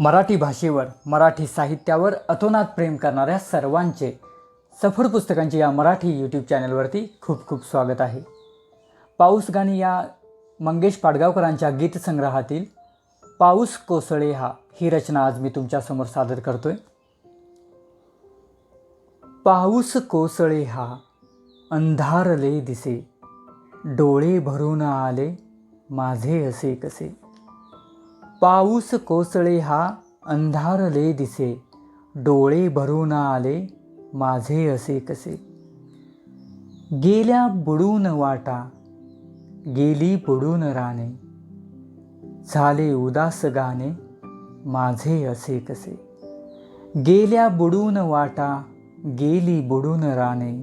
मराठी भाषेवर मराठी साहित्यावर अतोनात प्रेम करणाऱ्या सर्वांचे सफर पुस्तकांची या मराठी यूट्यूब चॅनलवरती खूप खूप स्वागत आहे. पाऊस गाणी या मंगेश पाडगावकरांच्या गीतसंग्रहातील पाऊस कोसळे हा ही रचना आज मी तुमच्यासमोर सादर करतोय. पाऊस कोसळे हा अंधारले दिसे डोळे भरून आले माझे असे कसे? पाऊस कोसळे हा अंधारले दिसे डोळे भरून आले माझे असे कसे. गेल्या बुडून वाटा गेली बुडून राणे झाले उदास गाणे माझे असे कसे. गेल्या बुडून वाटा गेली बुडून राणे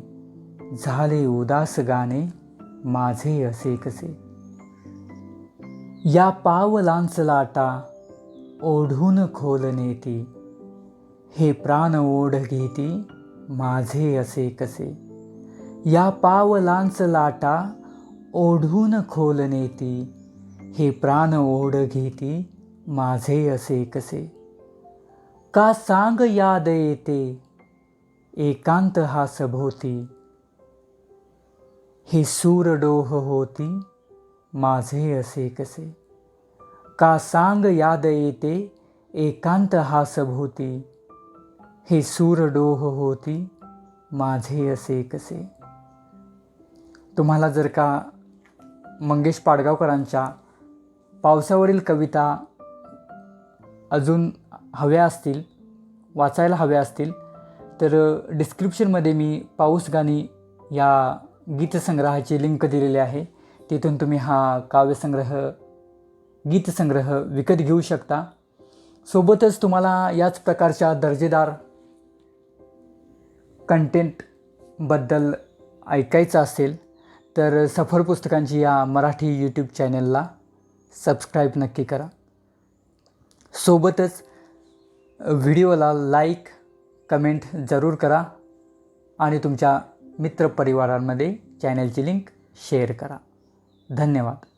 झाले उदास गाणे माझे असे कसे. या पावलांच लाटा ओढून खोल नेती. हे प्राण ओढ घेती माझे असे कसे? या पावलांच लाटा ओढून खोल नेती. हे प्राण ओढ घेती माझे असे कसे? का सांग याद येते? एकांत हा सभोती हे सूर डोह होती माझे असे कसे? का सांग याद येते एकांत हा सभोवती हे सूरडोह होती माझे असे कसे? तुम्हाला जर का मंगेश पाडगावकरांच्या पावसावरील कविता अजून हव्या असतील वाचायला हव्या असतील तर डिस्क्रिप्शनमध्ये मी पाऊस गाणी या गीतसंग्रहाची लिंक दिलेली आहे. तिथून तुम्ही हा काव्यसंग्रह गीतसंग्रह विकत घेऊ शकता. सोबतच तुम्हाला याच प्रकारच्या दर्जेदार कंटेंटबद्दल ऐकायचं असेल तर सफर पुस्तकांची या मराठी यूट्यूब चॅनलला सबस्क्राईब नक्की करा. सोबतच व्हिडिओला लाईक कमेंट जरूर करा आणि तुमच्या मित्रपरिवारांमध्ये चॅनलची लिंक शेअर करा. धन्यवाद.